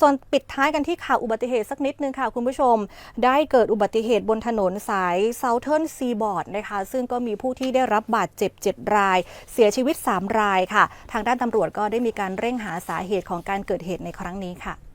ส่วนปิดท้ายกันที่ข่าวอุบัติเหตุสักนิดนึงค่ะคุณผู้ชม ได้เกิดอุบัติเหตุบนถนนสาย Southern Seaboard นะคะ ซึ่งก็มีผู้ที่ได้รับบาดเจ็บ 7 ราย เสียชีวิต 3 รายค่ะ ทางด้านตำรวจก็ได้มีการเร่งหาสาเหตุของการเกิดเหตุในครั้งนี้ค่ะ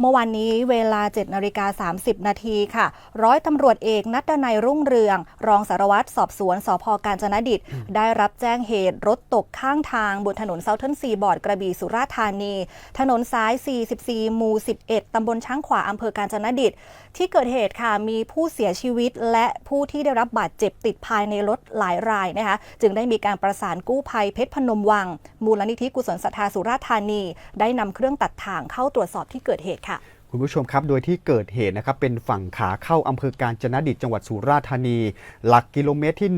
เมื่อวานนี้เวลา 7นาฬิกา30 นาทีค่ะ ร้อยตำรวจเอกนัดนัยรุ่งเรือง รองสารวัตรสอบสวนสพการจนดิต ได้รับแจ้งเหตุรถตกข้างทางบนถนนเซาเทิร์นซีบอร์ดกระบี่สุราษฎร์ธานี ถนนสาย 44 หมู่ 11 ตำบลช้างขวาอำเภอการจนดิต ที่เกิดเหตุค่ะมีผู้เสียชีวิตและผู้ที่ได้รับบาดเจ็บติดภายในรถหลายรายนะคะจึงได้มีการประสานกู้ภัยเพชรพนมวัง มูลนิธิกุศลศรัทธาสุราษฎร์ธานี ได้นำเครื่องตัดถ่างเข้าตรวจสอบที่เกิดเหตุค่ะคุณผู้ชมครับโดยที่เกิดเหตุนะครับเป็นฝั่งขาเข้าอำเภอการจนดิตจังหวัดสุราษฎร์ธานี หลักกิโลเมตรที่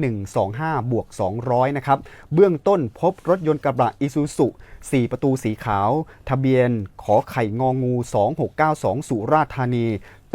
125 บวก 200 นะครับ เบื้องต้นพบรถยนต์กระบะอิซูซุ4ประตูสีขาว ทะเบียนขอไข่งองู 2692 สุราษฎร์ธานี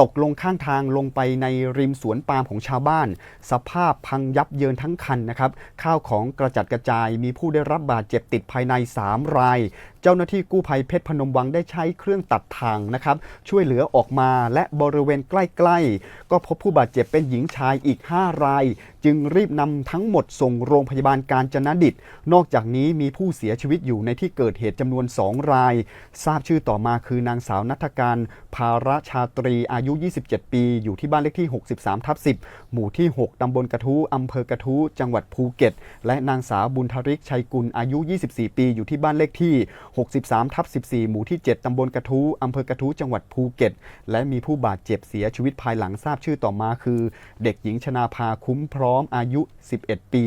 ตกลงข้างทางลงไปในริมสวนปาล์มของชาวบ้าน สภาพพังยับเยินทั้งคันนะครับ ข้าวของกระจัดกระจาย มีผู้ได้รับบาดเจ็บติดภายใน 3 ราย เจ้าหน้าที่กู้ภัยเพชรพนมวังได้ใช้เครื่องตัดทางนะครับ ช่วยเหลือออกมาและบริเวณใกล้ๆ ก็พบผู้บาดเจ็บเป็นหญิงชายอีก 5 ราย จึงรีบนำทั้งหมดส่งโรงพยาบาลการจนดิต นอกจากนี้มีผู้เสียชีวิตอยู่ในที่เกิดเหตุจำนวน 2 ราย ทราบชื่อต่อมาคือนางสาวนัฐการภาระชาตรีอายุุ 27 ปี อยู่ที่บ้านเลขที่ 63ทับ10 หมู่ที่ 6 ตำบลกระทู้อำเภอกระทู้จังหวัดภูเก็ต และนางสาวบุญทริกชัยกุล อายุ 24 ปี อยู่ที่บ้านเลขที่ 63ทับ14 หมู่ที่ 7 ตำบลกระทู้อำเภอกระทู้จังหวัดภูเก็ต และมีผู้บาดเจ็บเสียชีวิตภายหลังทราบชื่อต่อมาคือ เด็กหญิงชนาภาคุ้มพร้อมอายุ 11 ปี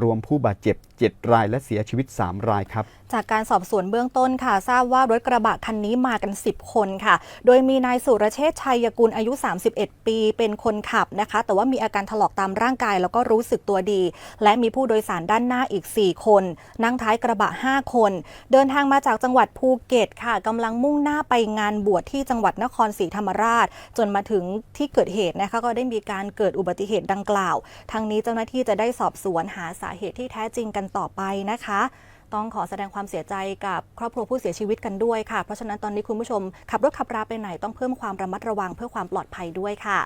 รวมผู้บาดเจ็บ 7 รายและเสียชีวิต 3 รายครับ จากการสอบสวนเบื้องต้นค่ะ ทราบว่ารถกระบะคันนี้มากัน 10 คนค่ะ โดยมีนายสุรเชษชัยกุลอายุ 31 ปี เป็นคนขับนะคะ แต่ว่ามีอาการถลอกตามร่างกายแล้วก็รู้สึกตัวดี และมีผู้โดยสารด้านหน้าอีก 4 คน นั่งท้ายกระบะ 5 คน เดินทางมาจากจังหวัดภูเก็ตค่ะกำลังมุ่งหน้าไปงานบวชที่จังหวัดนครศรีธรรมราช จนมาถึงที่เกิดเหตุนะคะก็ได้มีการเกิดอุบัติเหตุดังกล่าว ทางนี้เจ้าหน้าที่จะได้สอบสวนหาสาเหตุที่แท้จริงกันต่อไปนะคะ ต้องขอแสดงความเสียใจกับครอบครัวผู้เสียชีวิตกันด้วยค่ะ เพราะฉะนั้นตอนนี้คุณผู้ชมขับรถขับราไปไหนต้องเพิ่มความระมัดระวังเพื่อความปลอดภัยด้วยค่ะ